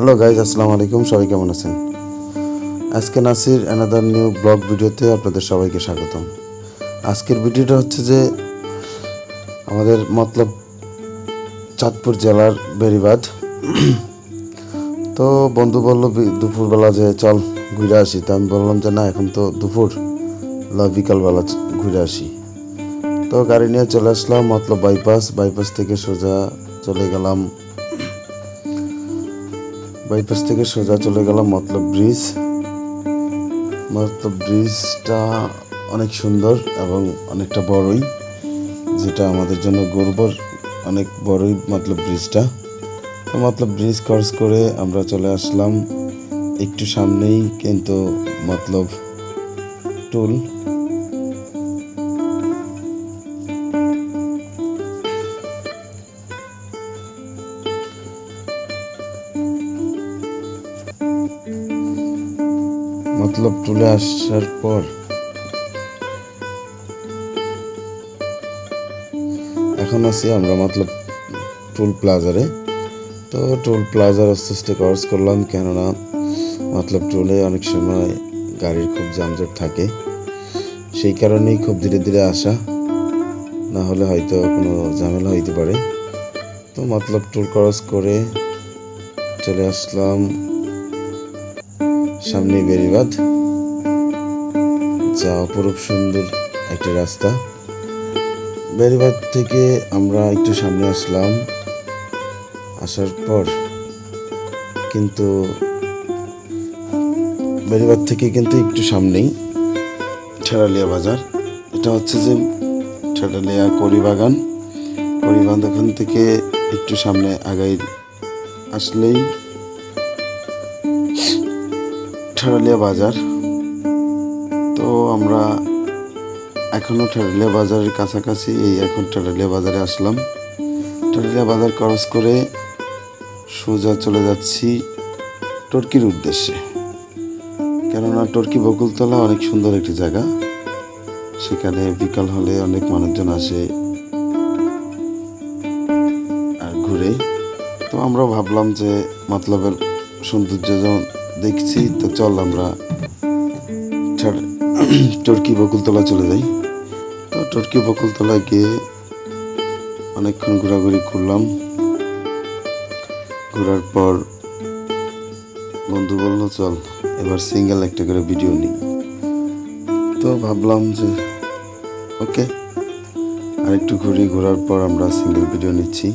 Hello guys আসসালামু আলাইকুম, সবাই কেমন আছেন? আজকে নাসির অ্যানাদার নিউ ব্লগ ভিডিওতে আপনাদের সবাইকে স্বাগতম। আজকের ভিডিওটা হচ্ছে যে আমাদের মতলব চাঁদপুর জেলার বেরিবাদ তো বন্ধু বলল দুপুরবেলা যে চল ঘুরে আসি। তো আমি বললাম যে, না, এখন তো দুপুর। বিকালবেলা ঘুরে আসি। তো গাড়ি নিয়ে চলে আসলাম, মতলব বাইপাস বাইপাস থেকে সোজা চলে গেলাম বাইপাস থেকে সোজা চলে গেলাম মতলব ব্রিজ। মতলব ব্রিজটা অনেক সুন্দর এবং অনেকটা বড়ই, যেটা আমাদের জন্য গর্বর অনেক বড়ই মতলব ব্রিজটা। মতলব ব্রিজ ক্রস করে আমরা চলে আসলাম একটু সামনেই, কিন্তু মতলব টুল। মতলব টুলে আসার পর এখন আছি আমরা মতলব টুল প্লাজারে। তো টোল প্লাজার আস্তে আস্তে ক্রস করলাম কেননা মতলব টোলে অনেক সময় গাড়ির খুব যানজট থাকে। সেই কারণেই খুব ধীরে ধীরে আসা। না হলে হয়তো কোনো ঝামেলা হইতে পারে। তো মতলব টোল ক্রস করে চলে আসলাম সামনে বেরিবাদ যা অপরূপ সুন্দর একটা রাস্তা। বেরিবাদ থেকে আমরা একটু সামনে আসলাম, আসার পর কিন্তু বেরিবাদ থেকে কিন্তু একটু সামনেই ঠেরালিয়া বাজার। এটা হচ্ছে যে ঠেরালিয়া করিবাগান। করিবাগান থেকে একটু সামনে আগাই আসলেই ঠেরালিয়া বাজার। তো আমরা এখনও ঠেরালিয়া বাজারের কাছাকাছি এই এখন ঠেরালিয়া বাজারে আসলাম। ঠেরালিয়া বাজার ক্রস করে সোজা চলে যাচ্ছি টর্কির উদ্দেশ্যে। কেননা টর্কি বকুলতলা অনেক সুন্দর একটি জায়গা। সেখানে বিকাল হলে অনেক মানুষজন আসে আর ঘুরে। তো আমরা ভাবলাম যে মতলবের সৌন্দর্য যেমন দেখছি, তো চল আমরা টর্কি বকুলতলা চলে যাই। তো টর্কি বকুলতলায় গিয়ে অনেকক্ষণ ঘোরাঘুরি করলাম। ঘোরার পর বন্ধু বলল, চল, এবার সিঙ্গেল একটা করে ভিডিও নিই। তো ভাবলাম যে, ওকে। আর একটু ঘুরি, ঘোরার পর আমরা সিঙ্গেল ভিডিও নিচ্ছি।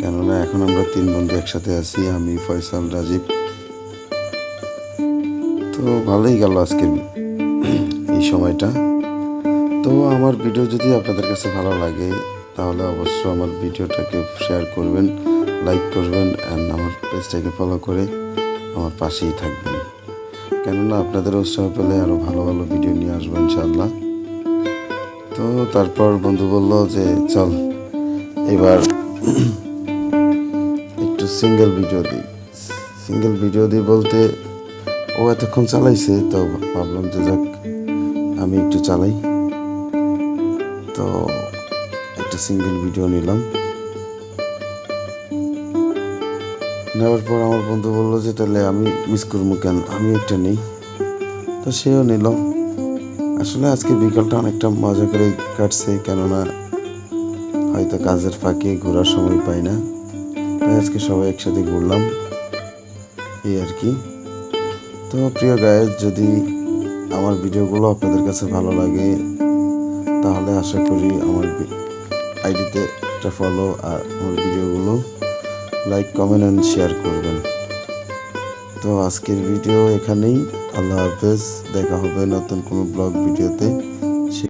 কেননা এখন আমরা তিন বন্ধু একসাথে আছি, আমি, ফয়সাল, রাজীব। তো ভালোই গেল আজকের এই সময়টা। তো আমার ভিডিও যদি আপনাদের কাছে ভালো লাগে, তাহলে অবশ্যই আমার ভিডিওটাকে শেয়ার করবেন লাইক করবেন অ্যান্ড আমার পেজটাকে ফলো করে আমার পাশেই থাকবেন। কেননা আপনাদের উৎসাহ পেলে আরও ভালো ভালো ভিডিও নিয়ে আসব ইনশাআল্লাহ। তো তারপর বন্ধু বলল যে, চল, এবার একটু সিঙ্গেল ভিডিও দিই। সিঙ্গেল ভিডিও দিই বলতে ও এতক্ষণ চালাইছে, তো ভাবলাম যে যাক, আমি একটু চালাই। তো একটা সিঙ্গেল ভিডিও নিলাম। নেওয়ার পর আমার বন্ধু বলল যে, তাহলে আমি মিস করব কেন? আমি একটা নেই। তো সেও নিল। আসলে আজকে বিকালটা অনেকটা মজা করে কাটছে, কেননা হয়তো কাজের ফাঁকে ঘোরার সময় পাই না। তাই আজকে সবাই একসাথে ঘুরলাম, এই আর কি। তো প্রিয় গায়ের যদি আমার ভিডিওগুলো আপনাদের কাছে ভালো লাগে, তাহলে আশা করি আমার আইডিতে একটা ফলো আর আমার ভিডিওগুলো লাইক কমেন্ট অ্যান্ড শেয়ার করবেন। তো আজকের ভিডিও এখানেই। আল্লাহ হাফেজ। দেখা হবে নতুন কোনো ব্লগ ভিডিওতে।